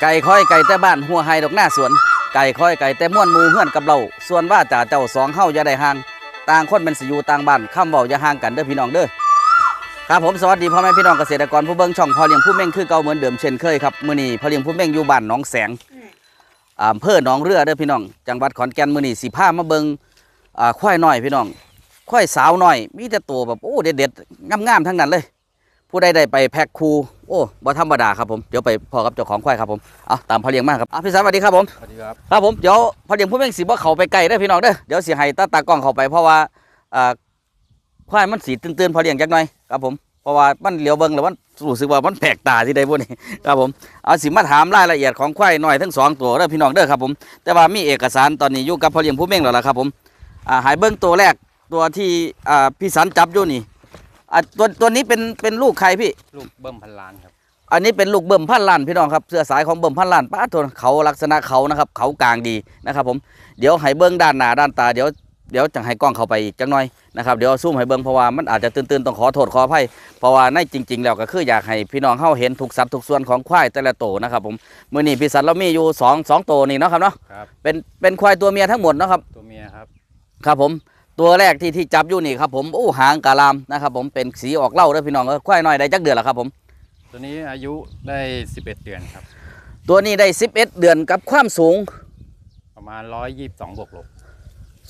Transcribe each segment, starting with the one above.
ไก่ค่อยไก่แต่บ้านหัวไฮดอกหน้าสวน ไก่ค่อยไก่แต่ม่วนมูเฮือนกับเราส่วนว่าจ่าเจ้าสองเฮาอย่าได้ห่าง ต่างคนเป็นสิอยู่ต่างบ้านคำเว้าอย่าห่างกันเด้อพี่น้องเด้อครับผมสวัสดีพ่อแม่พี่น้องเกษตรกรผู้เบิ่งช่องพ่อเลี้ยงผู้เม่งคือเก่าเหมือนเดิมเช่นเคยครับมื้อนี้พ่อเลี้ยงผู้เม่งอยู่บ้านหนองแสงอำเภอหนองเรือเด้อพี่น้อง จังหวัดขอนแก่นมื้อนี้สิพามาเบิ่งอ่าควายน้อยพี่น้องควายสาวน้อย มีแต่ตัวแบบโอ้เด็ดๆงามๆทั้งนั้นเลย ผู้ใดได้ไปแพ็คคูโอ้บ่ธรรมดาครับผมเดี๋ยวไปพอกับเจ้าของควายครับผมเอาตามพ่อเลี้ยงมาครับอะพี่สาวสวัสดีครับผมสวัสดีครับครับผมเดี๋ยวพ่อเลี้ยงผู้เม่งสิบ่เข้าไปใกล้เด้อพี่น้องเด้อเดี๋ยวสิให้ตาตากล้องเข้าไปเพราะว่าอ่าควายมันสีตื่นๆพอเลี้ยงจักหน่อยครับผมเพราะว่ามันเหลียวเบิ่งแล้วมันรู้สึกว่ามันแปลกตาที่ใดพวกนี้ครับผมเอาสิมาถามรายละเอียดของควายน้อยทั้งสองตัวเด้อพี่น้องเด้อครับผมแต่ว่ามีเอกสารตอนนี้อยู่กับพ่อเลี้ยงผู้เม่งแล้วล่ะครับผมอ่าให้เบิ่งตัวแรกตัวที่อ่าพี่สันจับอยู่นี่ อ่าตัวตัวนี้เป็นเป็นลูกใครพี่ ลูกเบิ้มพันล้านครับ อันนี้เป็นลูกเบิ่มพันล้านพี่น้องครับเสื้อสายของเบิ่มพันล้านป้าตัวเขาลักษณะเขานะครับ เขากลางดีนะครับ ผมเดี๋ยวให้เบิ้งด้านหน้าด้านตาเดี๋ยวเดี๋ยวจังให้กล้องเข้าไปอีกจังหน่อยนะครับเดี๋ยวซูมให้เบิ้งเพราะว่ามันอาจจะตื่นๆต้องขอโทษขออภัยเพราะว่าในจริง ๆ แล้วก็คืออยากให้พี่น้องเฮาเห็นทุกสัตว์ทุกส่วนของควายแต่ละตัวนะครับ ผมมื้อนี้พี่สัตว์เรามีอยู่สองสองตัวนี่เนาะครับเนาะครับ เป็นเป็นควายตัวเมียทั้งหมดเนาะครับตัวเมียครับ ครับผม ตัวแรกที่ที่จับอยู่นี่ครับผมโอ้หางกะลามนะครับผมเป็นสีออกเหล่าเด้อพี่น้องเอ้ยควายน้อยได้จักเดือนแล้วครับผม ตัวนี้อายุได้ 11 เดือนครับ ตัวนี้ได้ 11 เดือนกับความสูง ประมาณ 122 บวกลบ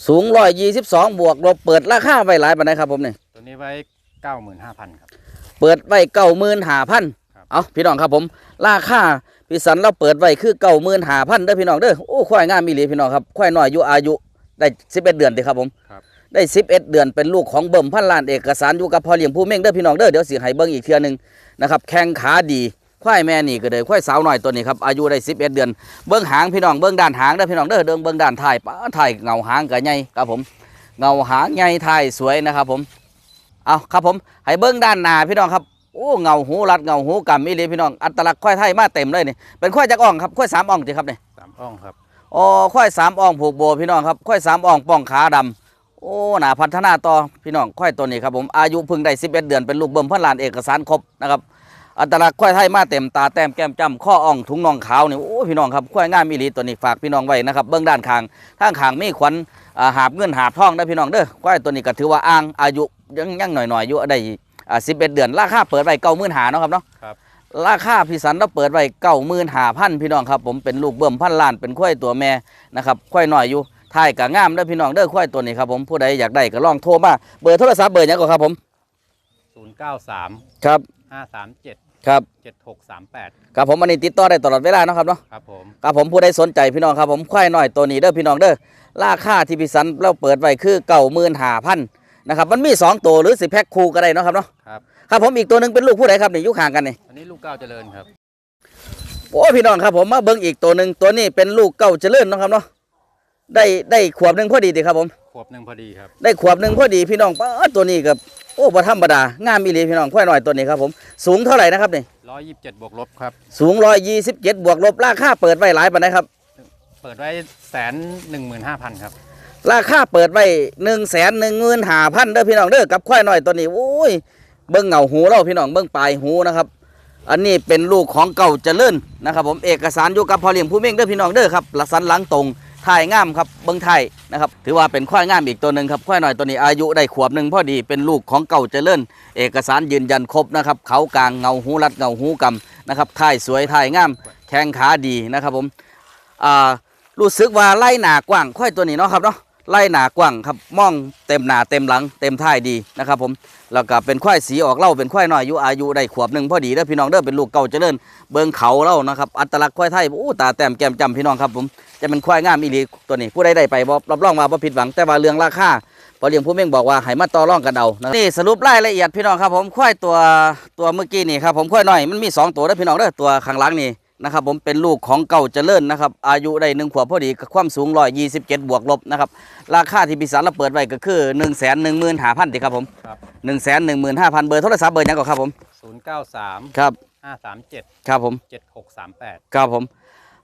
สูง 122 บวกลบเปิดราคาไว้หลายปานใดครับผมนี่ตัวนี้ไว้ 95,000 ครับ เปิดไว้เก้าหมื่นห้าพันครับเอาพี่น้องครับผม ราคาพี่สันเราเปิดไว้คือเก้าหมื่นห้าพันเด้อพี่น้องเด้อโอ้ควายงามมีหลีพี่น้องครับควายน้อยอายุอายุได้ 11 เดือนเด้ครับผมครับ ได้11 เดือนเป็นลูกของเบิ่มพันล้านเอกสารอยู่กับพ่อเลี้ยงผู้เม่งเด้อพี่น้องเด้อเดี๋ยวสิให้เบิ่งอีกเทื่อหนึงนะครับแข้งขาดีควายแม่นี่ก็เลยควายสาวน้อยตัวนี้ครับอายุได้ 11 เดือน เบิ่งหางพี่น้องเบิ่งด้านหางเด้อพี่น้องเด้อเดิงเบิ่งด้านท้ายป้าท้ายเงาหางก็ใหญ่ครับผมเงาหางใหญ่ท้ายสวยนะครับผมเอาครับผมให้เบิ้งด้านหน้าพี่น้องครับโอ้เงาหูรัดเงาหูกำอีหลีพี่น้องอัตลักษณ์ควายไทยมาเต็มเลยนี่เป็นควายจักอ่องครับควายสามอ่องจีครับนี่3อ่องครับอ๋อควายสามอ่องผูกโบพี่น้องครับควายสามอ่องป้องขาดำ โอ้หนาพัฒนาต่อพี่น้องควายตัวนี้ครับผมอายุเพิ่งได้ 11 เดือนเป็นลูกเบิ่มพันล้านเอกสารครบนะครับอัตลักษณ์ควายไทยมาเต็มตาแต้มแก้มจ้ำข้ออ่องถุงน่องขาวนี่โอ้พี่น้องครับควายงามอีหลีตัวนี้ฝากพี่น้องไว้นะครับเบื้องด้านข้างทางข้างมีขวัญอ่าหาบเงินหาบทองได้อพี่น้องเด้อควายตัวนี้ก็ถือว่าอ้างอายุยังยังหน่อยๆอายุได้อ่า11เดือน ราคาเปิดไว้เก้าหมื่นหาเนาะครับเนาะครับราคาพี่สันเราเปิดไว้เก้าหมื่นหาพันพี่น้องครับผมเป็นลูกเบิ่มพันล้านเป็นควายตัวแม่นะครับควายน้อยอยู่ ท้ายกะงามเด้อพี่น้องเด้อควายตัวนี้ครับผมผู้ใดอยากได้ก็ลองโทรมาเบอร์โทรศัพท์เบอร์หยังก่อนครับผม093ครับ537ครับ7638ครับผมอันนี้ติดต่อได้ตลอดเวลาเนาะครับเนาะ ครับผม ครับผมผู้ใดสนใจพี่น้องครับผมควายน้อยตัวนี้เด้อพี่น้องเด้อราคาที่พี่สันเราเปิดไว้คือเก้าหมื่นหาพันนะครับมันมีสองตัวหรือสิแพ็คคู่ก็ได้เนาะครับเนาะครับ ครับผมอีกตัวหนึ่งเป็นลูกผู้ใดครับนี่อยุคห่างกันนี่อันนี้ลูกเก้าวเจริญครับ โอ้พี่น้องครับผมมาเบิ้งอีกตัวหนึ่งตัวนี้เป็นลูกเก้าเจริญเนาะครับเนาะ ได้ได้ขวบหนึ่งพอดีดีครับผม ขวบหนึ่งพอดีครับ ได้ขวบหนึ่งพอดีพี่น้องป้าดตัวนี้กับโอ้บ่ธรรมดางามอีหลีพี่น้องควายน้อยตัวนี้ครับผมสูงเท่าไหร่นะครับนี่127บวกลบครับ สูงร้อยยี่สิบเจ็ดบวกลบราคาเปิดไว้หลายปานใดครับ เปิดไว้แสนหนึ่งหมื่นห้าพันครับ ราคาเปิดไว้หนึ่งแสนหนึ่งหมื่นห้าพันเด้อพี่น้องเด้อกับควายน้อยตัวนี้โอ้ยเบิ้งเงาหูเราพี่น้องเบิ้งปลายหูนะครับ อันนี้เป็นลูกของเก่าเจริญนะครับ ผมเอกสารอยู่กับพ่อเลี้ยงผู้เม่งเด้อพี่น้องเด้อครับหลักสันหลังตรง ถ่ายงามครับเบิ้งไทยนะครับถือว่าเป็นควายงามอีกตัวหนึ่งครับควายน้อยตัวนี้อายุได้ขวบหนึ่งพอดีเป็นลูกของเก่าเจริญเอกสารยืนยันครบนะครับเขากลางเงาหูรัดเงาหูกำนะครับถ่ายสวยถ่ายงามแข้งขาดีนะครับผมอ่ารู้สึกว่าไล่หนากว้างควายตัวนี้เนาะครับเนาะ ไล่หนากว้างครับมองเต็มหนาเต็มหลัง เต็มท้ายดีนะครับผมแล้วก็เป็นควายสีออกเล่าเป็นควายน้อยอายุอายุได้ขวบหนึ่งพอดีเด้อพี่น้องเด้อเป็นลูกเก่าเจริญเบิงเขาเล่านะครับอัตลักษณ์ควายไทยโอ้ตาแต้มแก้มจำพี่น้องครับผมจะเป็นควายงามอีหลีตัวนี้ผู้ใดได้ไปบรับรองมาบ่ผิดหวังแต่ว่าเรื่องราคาพอเลี้ยงผู้เม่งบอกว่าให้มาต่อรองกันเอานะนี่สรุปรายละเอียดพี่น้องครับผมควายตัวตัวเมื่อกี้นี่ครับผมควายน้อยมันมีสองตัวเด้อพี่น้องเด้อตัวข้างหลังนี่ นะครับผมเป็นลูกของเก่าเจริญนะครับอายุได้หนึ่งขวบพอดีกับความสูงร้อยยี่สิบเจ็ดบวกลบนะครับราคาที่พิสารเราเปิดไว้ก็คือหนึ่งแสนหนึ่งหมื่นห้าพันติครับผมครับหนึ่งแสนหนึ่งหมื่นห้าพันเบอร์โทรศัพท์เบอร์หยังก่อนครับผม093ครับ537ครับผม7638ครับผม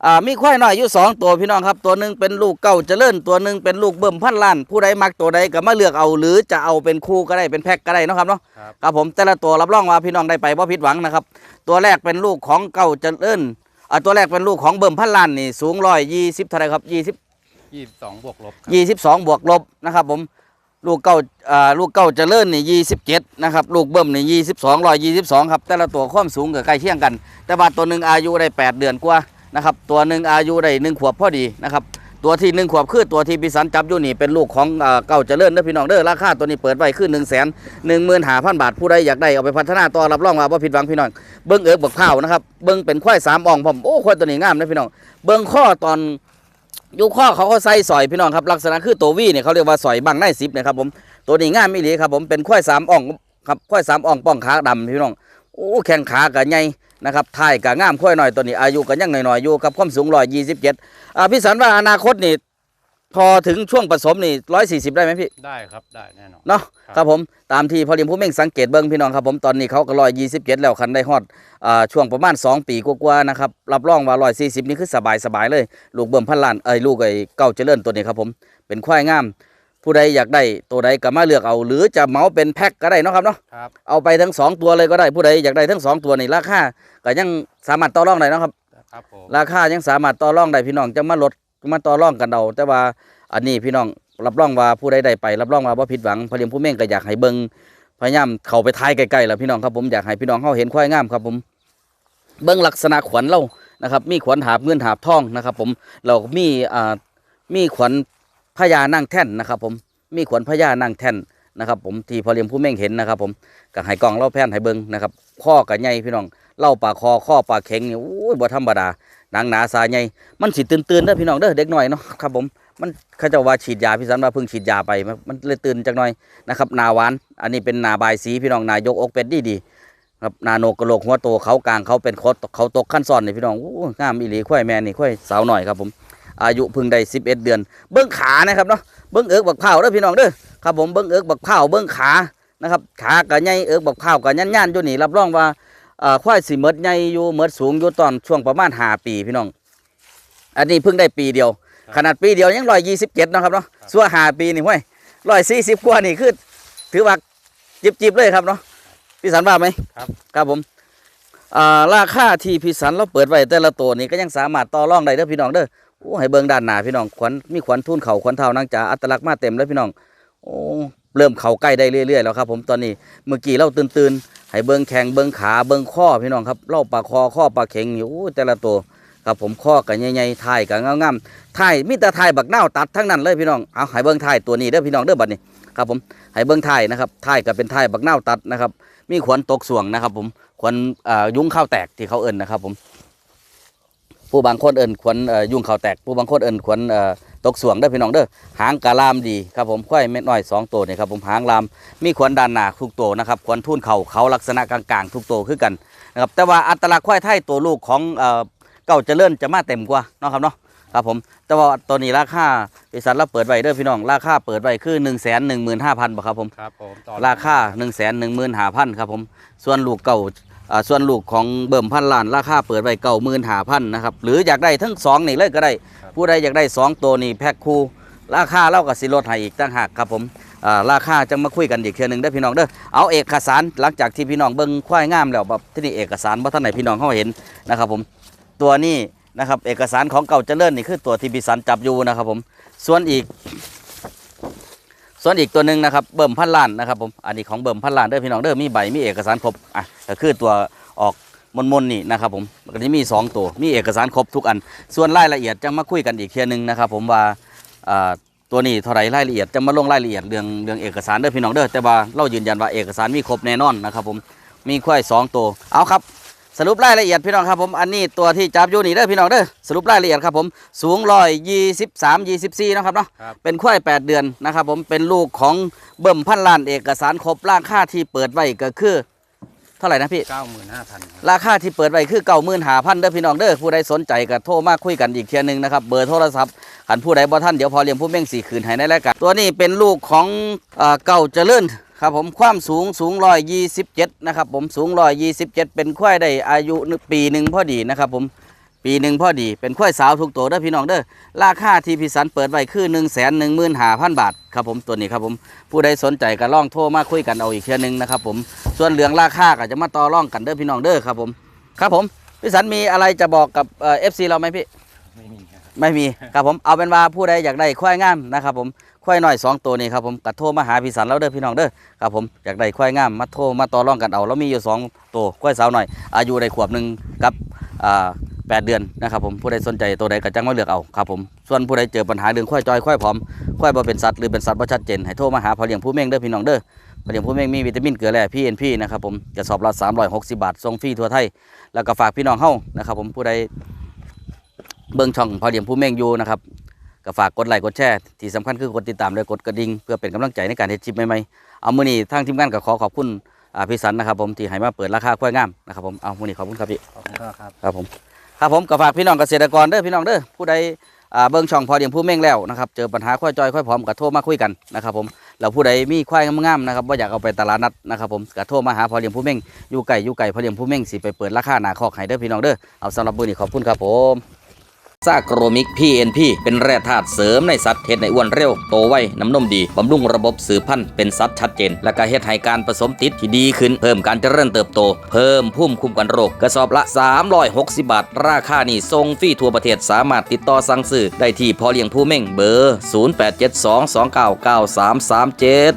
อ่ามีควายน้อยอยู่สองตัวพี่น้องครับตัวหนึ่งเป็นลูกเก่าเจริญตัวหนึ่งเป็นลูกเบิ่มพันล้านผู้ใดมักตัวใดก็มาเลือกเอาหรือจะเอาเป็นคู่ก็ได้เป็นแพ็คก็ได้เนาะครับเนาะครับครับผมแต่ละตัวรับรองว่าพี่น้องได้ไปเพราะผิดหวังนะครับตัวแรกเป็นลูกของเก่าเจริญ อ่าตัวแรกเป็นลูกของเบิ่มพันล้านนี่สูงร้อยยี่สิบเท่าไหรครับยี่สิบยี่สิบสองบวกลบครับยี่สิบสองบวกลบนะครับผมลูกเก้าอ่าลูกเก้าเจริญนี่ยี่สิบเจ็ดนะครับลูกเบิ่มนี่ยี่สิบสองร้อยยี่สิบสองครับแต่ละตัวความสูงก็ใกล้เคียงกัน แต่ว่าตัวหนึ่งอายุได้แปดเดือนกว่านะครับตัวหนึ่งอายุได้หนึ่งขวบพอดีนะครับ ตัวที่หนึ่งขวบคือตัวที่พิสันจับอยู่นี่เป็นลูกของอ่าเก้าเจริญเด้อพี่น้องเด้อราคาตัวนี้เปิดไว้คือหนึ่งแสนหนึ่งหมื่นห้าพันบาทผู้ใดอยากได้เอาไปพัฒนาต่อรับรองว่าบ่ผิดหวังพี่น้องเบิ้งเอิกบักข้านะครับเบิ้งเป็นควายสามอ่องผมโอ้ควายตัวนี้งามนะพี่น้องเบิ้งข้อตอนอยู่ข้อเขาเขาใส่สอยพี่น้องครับลักษณะคือตัววีเนี่ยเขาเรียกว่าสอยบังได้สิบนะครับผมตัวนี้ง่ามม่หลีครับผมเป็นควายสามอ่องครับควายสามอ่องป้องขาดำพี่น้อง โอ้แข้งขากับใหญ่นะครับท้ายกับง่ามควายหน่อยตัวนี้อายุกันยังหน่อยๆอยู่กับความสูงร้อยยี่สิบเจ็ดอ่าพี่สันว่าอนาคตนี่พอถึงช่วงผสมนี่ร้อยสี่สิบได้ไหมพี่ ได้ครับได้แน่นอน เนาะครับครับผมตามที่พอเลียมผู้เม่งสังเกตเบิ้งพี่น้องครับผมตอนนี้เขาก็ร้อยยี่สิบเจ็ดแล้วคันได้ฮอดอ่าช่วงประมาณสองปีกว่าๆนะครับรับรองว่าร้อยสี่สิบนี่คือสบายสบายๆเลย ลูกเบิ่มพันล้านเอ้ยลูกไอ้เก้าเจริญตัวนี้ครับผมเป็นควายงาม ผู้ใดอยากได้ตัวใดก็มาเลือกเอา หรือจะเหมาเป็นแพ็คก็ได้เนาะครับเนาะครับ เอาไปทั้งสองตัวเลยก็ได้ผู้ใดอยากได้ทั้งสองตัวนี่ราคาก็ยังสามารถต่อรองได้เนาะครับ ครับผมราคายังสามารถต่อรองได้พี่น้องจะมาลดมาต่อรองกันเอาแต่ว่าอันนี้พี่น้องรับรองว่าผู้ใดได้ไป รับรองว่าบ่ผิดหวังพอเลียมผู้เม่งก็อยากให้เบิ่งพยายามเข้าไปท้ายใกล้ๆแล้วพี่น้องครับผมอยากให้พี่น้องเขาเห็นควายงามครับผมเบิ่งลักษณะขวัญเรานะครับ มีขวัญหาบเงินหาบทองนะครับ ผมเราก็มีอ่ามีขวัญ พญานั่งแท่นนะครับ ผมมีขวัญพญานั่งแท่นนะครับ ผมที่พอเลียมผู้เม่งเห็นนะครับ ผมก็ให้กองเล่าแพนให้เบิงนะครับข้อกับใหญ่พี่น้องเล่าปากคอข้อปากเข็งนี่โอ้ยบ่ธรรมดาหนังหนาสายใหญ่มันสิตื่นตื่นเด้อพี่น้องเด้อเด็กหน่อยเนาะครับผมมันเขาจะว่าฉีดยาพี่สันว่าเพิ่งฉีดยาไปมันเลยตื่นจักหน่อยนะครับนาหวาน อันนี้เป็นนาบายสีพี่น้องนายกอกเป็ดดีดีครับนาโนกระโหลกหัวโตเขากลางเขาเป็นโคตเขาตกขั้นซ้อนนี่พี่น้องโอ้งามอีหลีควายแม่นี่ควายสาวหน่อยครับผม อายุเพิ่งได้11 เดือน เบิ้งขานะครับเนาะเบิ้งเอิกบักเผาวเด้อพี่น้องเด้อครับผมเบิ้งเอิกบักเผาวเบิ้งขานะครับขากับใหญ่เอิกบักเผาวกับย่านๆอยู่นี่รับรองว่าเอ่อควายสิเมดใหญ่อยู่เมดสูงอยู่ตอนช่วงประมาณ5ปีพี่น้อง อันนี้เพิ่งได้ปีเดียว ขนาดปีเดียวยังร้อยยี่สิบเจ็ดนาะครับเนาะส่วนหาปีนี่ห้วยร้อยสี่สิบกว่านี่คือถือว่าจิบจิบๆเลยครับเนาะพี่สันว่าไหมครับครับผมอ่าราคาที่พี่สันเราเปิดไว้แต่ละตัวนี่ก็ยังสามารถต่อรองได้เด้อพี่น้องเด้อ โอ้ให้เบิ่งด้านหน้าพี่น้องขวัญมีขวัญทุ่นเข่าขวัญเท้านางจ๋าอัตลักษณ์มาเต็มแล้วพี่น้องโอ้เริ่มเข่าใกล้ได้เรื่อยๆแล้วครับผมตอนนี้เมื่อกี้เราตื่นๆให้เบิ่งแข้งเบิ่งขาเบิ่งข้อพี่น้องครับเล่าปลาคอข้อปลาเข็งนี่โอ้แต่ละตัวครับผมข้อกันใหญ่ๆท้ายกันงามๆถ่ายมีแต่ถ่ายบักเน่าตัดทั้งนั้นเลยพี่น้องเอาให้เบิ้งถ่ายตัวนี้เด้อพี่น้องเด้อบัดนี้ครับผมให้เบิ้งถ่ายนะครับถ่ายก็เป็นถ่ายบักเน่าตัดนะครับ มีขวัญตกส่วงนะครับ ผมขวัญเอ่อยุงข้าวแตกที่เขาเอิ้นนะครับผม ผู้บางคนเอิ้นขวัญเอ่อยุงข้าวแตก ผู้บางคนเอิ้นขวัญเอ่อตกส่วงเด้อพี่น้องเด้อหางกะลามดีครับผมค่อยเม็ดน้อยสองตัวนี่ครับผมหางลามมีขวัญด้านหน้าทุกตัวนะครับขวัญทุ่นเข่าเขาลักษณะกลางๆ ทุกตัวคือกันนะครับแต่ว่าอัตลักษณ์ควายไทยตัวลูกของเอ่อเก่าเจริญจะมาเต็มกว่าเนาะครับเนาะครับผมแต่ว่าตัวนี้ราคาบริษัทเราเปิดไว้เด้อพี่น้องราคาเปิดไว้คือ1นึ่งแสนหนึ่งหมื่นห้าพันบาทครับผมครับผมต่อราคา1นึ่งแสนหนึ่งหมื่นห้าพันครับผมส่วนลูกเก่าอ่า ส่วนลูกของเบิ่มพันล้านราคาเปิดไว้เก่าหมื่นห้าพันนะครับหรืออยากได้ทั้งสองนี่เลยก็ได้ ผู้ใดอยากได้สองตัวนี่แพ็คคู่ราคาเล่ากับสิลดให้อีกตั้งหากครับผมอ่าราคาจะมาคุยกันอีกเทื่อหนึงเด้อพี่น้องเด้อเอาเอกสารหลังจากที่พี่น้องเบิ่งควายงามแล้วแบบที่นี่เอกสารว่าท่านไหนพี่น้องเขาเห็นนะครับผมตัวนี้นะครับเอกสารของเก่าเจริญนี่คือตัวที่พิสันจับอยู่นะครับผมส่วนอีก ส่วนอีกตัวหนึ่งนะครับเบิ่มพันล้านนะครับผมอันนี้ของเบิ่มพันล้านเด้อพี่น้องเด้อมีใบมีเอกสารครบอะก็คือตัวออกมนมนนี่นะครับผมก็จะมีสองตัวมีเอกสารครบทุกอัน ส่วนรายละเอียดจะมาคุยกันอีกเทียหนึงนะครับผมว่าอ่าตัวนี้เท่าไรรายละเอียดจะมาลงรายละเอียดเรื่องเรื่องเอกสารเด้อพี่น้องเด้อแต่ว่าเรายืนยันว่าเอกสารมีครบแน่นอนนะครับผมมีควายสองตัวเอาครับ สรุปรายละเอียดพี่น้องครับผมอันนี้ตัวที่จับอยู่นี่เด้อพี่น้องเด้อสรุปรายละเอียดครับผมสูงร้อยยี่สิบสามยี่สิบสี่นาะครับเนาะครับ เป็นควายแปดเดือนนะครับผมเป็นลูกของเบิ่มพันล้านเอกสารครบราคาที่เปิดไว้ก็คือ เท่าไหร่นะพี่ เก้าหมื่นห้าพันครับ ราคาที่เปิดไว้คือเก่ามื่นหาพันเด้อพี่น้องเด้อผู้ใดสนใจก็โทรมาคุยกันอีกเทียหนึงนะครับเบอร์โทรศัพท์ขันผู้ใดบ่ท่านเดี๋ยวพอเลี้ยงผู้เม่งสี่คืนให้ในรายการตัวนี้เป็นลูกของเอ่อเก่าเจริญ ครับผมความสูงสูงร้อยยี่สิบเจ็ดนะครับผมสูงร้อยยี่สิบเจ็ดเป็นควายได้อายุปีหนึ่งพอดีนะครับผมปีหนึ่งพอดีเป็นควายสาวทุกตัวเด้อพี่น้องเด้อราคาที่พี่สันเปิดไว้คือหนึ่งแสนหนึ่งหมื่นห้าพันบาทครับผมตัวนี้ครับผมผู้ใดสนใจก็ลองโทรมาคุยกันเอาอีกเทียนึงนะครับผมส่วนเหลืองราคาก็จะมาต่อร่องกันเด้อพี่น้องเด้อครับผมครับผมพี่สันมีอะไรจะบอกกับเอ่อฟซีเราไหมพี่ไม่มีครับ ไม่มีครับผมเอาเป็นว่าผู้ใดอยากได้ควายงามนะครับผมควายน้อยสองตัวนี้ครับผมกระโทรมาหาพี่สันแล้วเด้อพี่น้องเด้อครับผมอยากได้ควายงามมาโทรมาต่อรองกันเอาเรามีอยู่สองตัวควายสาวหน่อย อายุได้ขวบหนึ่งกับอ่าแปดเดือนนะครับผมผู้ใดสนใจตัวใดก็จังมาเลือกเอาครับผมส่วนผู้ใดเจอปัญหาเรื่องควายจอยควายผอมควายบ่เป็นสัตว์หรือเป็นสัตว์บ่ชัดเจนให้โทรมาหาพอเลี้ยงผู้เม่งเด้อพี่น้องเด้อพอเลี้ยงผู้เม่งมีวิตามินเกลือแร่พีเอ็นพีนะครับผมกระสอบละ360บาทส่งฟรีทั่วไทยแล้วก็ฝากพี่น้องเฮานะครับผมผู้ใด เบิ่งช่องพอเดียมผู้เม่งอยู่นะครับก็ฝากกดไลค์กดแชร์ที่สำคัญคือกดติดตามและกดกระดิ่งเพื่อเป็นกำลังใจในการเฮ็ดคลิปใหม่ๆเอามื้อนี้ทางทีมงานก็ขอขอบคุณอ่าพี่สันนะครับผมที่ให้มาเปิดราคาควายงามนะครับผมเอามื้อนี้ขอบคุณครับพี่ ขอบคุณครับ ครับผมครับผมก็ฝากพี่น้องเกษตรกรเด้อพี่น้องเด้อผู้ใดอ่าเบิ่งช่องพอเดียมผู้เม่งแล้วนะครับเจอปัญหาควายจอยควายผอมก็โทรมาคุยกันนะครับผมแล้วผู้ใดมีควายงามๆนะครับว่าอยากเอาไปตลาดนัดนะครับผมก็โทรมาหาพอเดียมผู้เม่งอยู่ไกลอยู่ไกลพอเดียมผู้เม่งสิไปเปิดราคาหน้าคอกให้เด้อพี่น้องเด้อเอาสำหรับมื้อนี้ขอบคุณครับผม ซากโรมิก PNP เป็นแร่ธาตุเสริมในสัตว์เฮ็ดในอ้วนเร็ว โตไวน้ำนมดี บำรุงระบบสืบพันธุ์เป็นสัตว์ชัดเจน และก็เฮ็ดให้การผสมติดที่ดีขึ้น เพิ่มการเจริญเติบโต เพิ่มภูมิคุ้มกันโรค กระสอบละ 360 บาท ราคานี่ทรงฟรีทั่วประเทศสามารถติดต่อสั่งซื้อได้ที่พอเลี้ยงผู้เม่งเบอร์ 0872299337